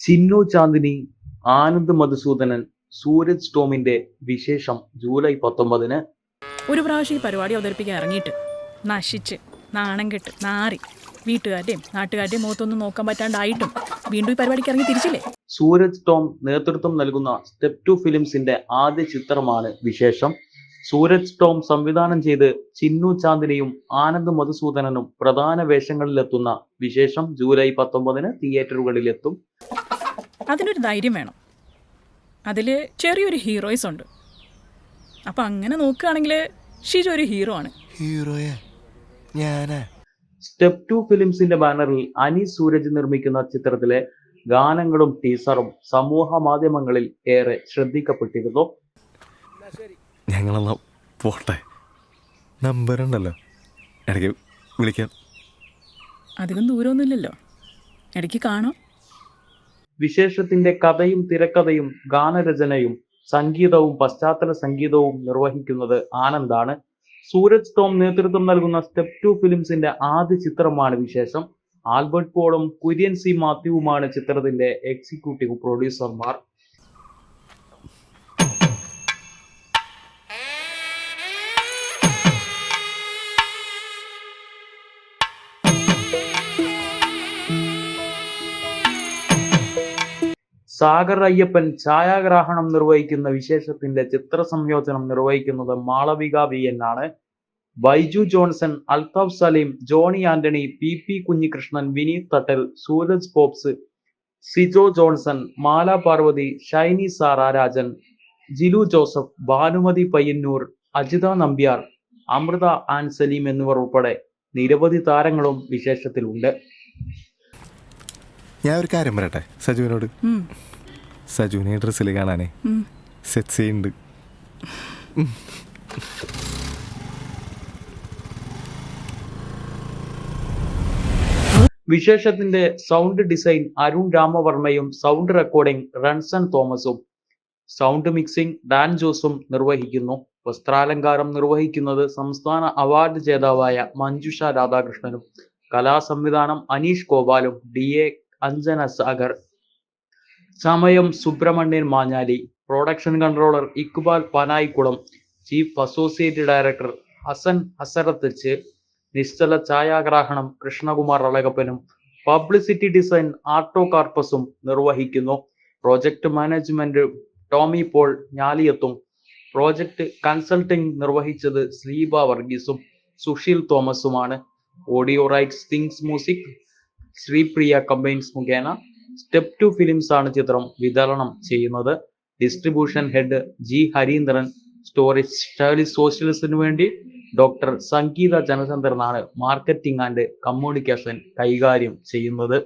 ചിന്നു ചാന്ദിനി ആനന്ദ് മധുസൂദനൻ സൂരജ് ടോമിന്റെ വിശേഷം ജൂലൈ പത്തൊമ്പതിന്. ഒരു പ്രാവശ്യം ഈ പരിപാടി അവതരിപ്പിക്കാൻ ഇറങ്ങിയിട്ട് നശിച്ച് നാണം കെട്ട് നാറി വീട്ടുകാരുടെയും നാട്ടുകാരുടെയും മുഖത്തൊന്നും നോക്കാൻ പറ്റാണ്ടായിട്ടും വീണ്ടും ഈ പരിപാടിക്ക് ഇറങ്ങി തിരിച്ചില്ലേ? സൂരജ് ടോം നേതൃത്വം നൽകുന്ന സ്റ്റെപ് ടു ഫിലിംസിന്റെ ആദ്യ ചിത്രമാണ് വിശേഷം. സൂരജ് ടോം സംവിധാനം ചെയ്ത് ചിന്നു ചാന്ദിനിയും ആനന്ദ് മധുസൂദനനും പ്രധാന വേഷങ്ങളിലെത്തുന്ന വിശേഷം ജൂലൈ പത്തൊമ്പതിന് തിയേറ്ററുകളിലെത്തും. അതിനൊരു ധൈര്യം വേണം. അതിൽ ചെറിയൊരു ഹീറോയിസ് ഉണ്ട്. അപ്പം അങ്ങനെ നോക്കുകയാണെങ്കിൽ ഷിജു ഒരു ഹീറോ ആണ്. ഹീറോയാ ഞാനാ. സ്റ്റെപ്പ് ടു ഫിലിംസിന്റെ ബാനറിൽ അനി സൂരജ് നിർമ്മിക്കുന്ന ചിത്രത്തിലെ ഗാനങ്ങളും ടീസറും സമൂഹ മാധ്യമങ്ങളിൽ ഏറെ ശ്രദ്ധിക്കപ്പെട്ടിരുന്നു. ഞങ്ങളെന്നാ പോട്ടെ? നമ്പർ ഉണ്ടല്ലോ. ഇടയ്ക്ക് വിളിക്കാം. അധികം ദൂരമൊന്നുമില്ലല്ലോ. ഇടയ്ക്ക് കാണാം. വിശേഷത്തിന്റെ കഥയും തിരക്കഥയും ഗാനരചനയും സംഗീതവും പശ്ചാത്തല സംഗീതവും നിർവഹിക്കുന്നത് ആനന്ദാണ്. സൂരജ് ടോം നേതൃത്വം നൽകുന്ന സ്റ്റെപ്പ് ടു ഫിലിംസിന്റെ ആദ്യ ചിത്രമാണ് വിശേഷം. ആൽബർട്ട് പോളും കുര്യൻ സി മാത്യുവുമാണ് ചിത്രത്തിന്റെ എക്സിക്യൂട്ടീവ് പ്രൊഡ്യൂസർമാർ സാഗർ അയ്യപ്പൻ ഛായാഗ്രാഹണം നിർവഹിക്കുന്ന വിശേഷത്തിന്റെ ചിത്ര സംയോജനം നിർവഹിക്കുന്നത് മാളവിക വി എൻ ആണ്. Baiju Johnson Althaf Saleem Johny Antony P P Kunhikrishnan Vineeth തട്ടൽ Sooraj pops Sijo Johnson Mala Parvathy Shiny Sara Rajan Jilu Joseph Bhanumathi Payyanur Ajitha Nambiar Amritha an Saleem എന്നിവർ ഉൾപ്പെടെ നിരവധി താരങ്ങളും വിശേഷത്തിലുണ്ട്. ഞാൻ ഒരു കാര്യം പറയട്ടെ? സജുവിനോട്. സജുവിനെ ഡ്രസ്സിൽ കാണാനേ. സെറ്റ് സെറ്റ്സി ഉണ്ട്. വിശേഷത്തിന്റെ സൗണ്ട് ഡിസൈൻ അരുൺ രാമവർമ്മയും സൗണ്ട് റെക്കോർഡിംഗ് റൺസൺ തോമസും. സൗണ്ട് മിക്സിംഗ് ഡാൻ ജോസും നിർവഹിക്കുന്നു. വസ്ത്രാലങ്കാരം നിർവഹിക്കുന്നത് സംസ്ഥാന അവാർഡ് ജേതാവായ മഞ്ജുഷ രാധാകൃഷ്ണനും. കലാസംവിധാനം അനീഷ് ഗോപാലും ഡി എ അഞ്ജന സാഗർ സമയം Subramanian Manjali. Production controller Iqbal Panayikulam. Chief associate director Hasan ഹസരത്തച്ച് നിശ്ചല ഛായാഗ്രാഹണം കൃഷ്ണകുമാർ അളകപ്പനും. പബ്ലിസിറ്റി ഡിസൈൻ ആർട്ടോ കാർപ്പസും നിർവഹിക്കുന്നു. പ്രോജക്റ്റ് മാനേജ്മെന്റ് ടോമി പോൾ ഞാലിയത്തും. പ്രോജക്റ്റ് കൺസൾട്ടിംഗ് നിർവഹിച്ചത് ശ്രീബ വർഗീസും. Susheel തോമസുമാണ്. Audio rights things music Sreepriya combines മുഖേന സ്റ്റെപ്പ് ടു ഫിലിംസ് ആണ് ചിത്രം വിതരണം ചെയ്യുന്നത്. Distribution head G Hareendran story സ്റ്റൈലി സോഷ്യലിസ്റ്റിനു വേണ്ടി ഡോക്ടർ സംഗീത ജനചന്ദ്രനാണ് മാർക്കറ്റിംഗ് ആൻഡ് കമ്മ്യൂണിക്കേഷൻ കൈകാര്യം ചെയ്യുന്നത്.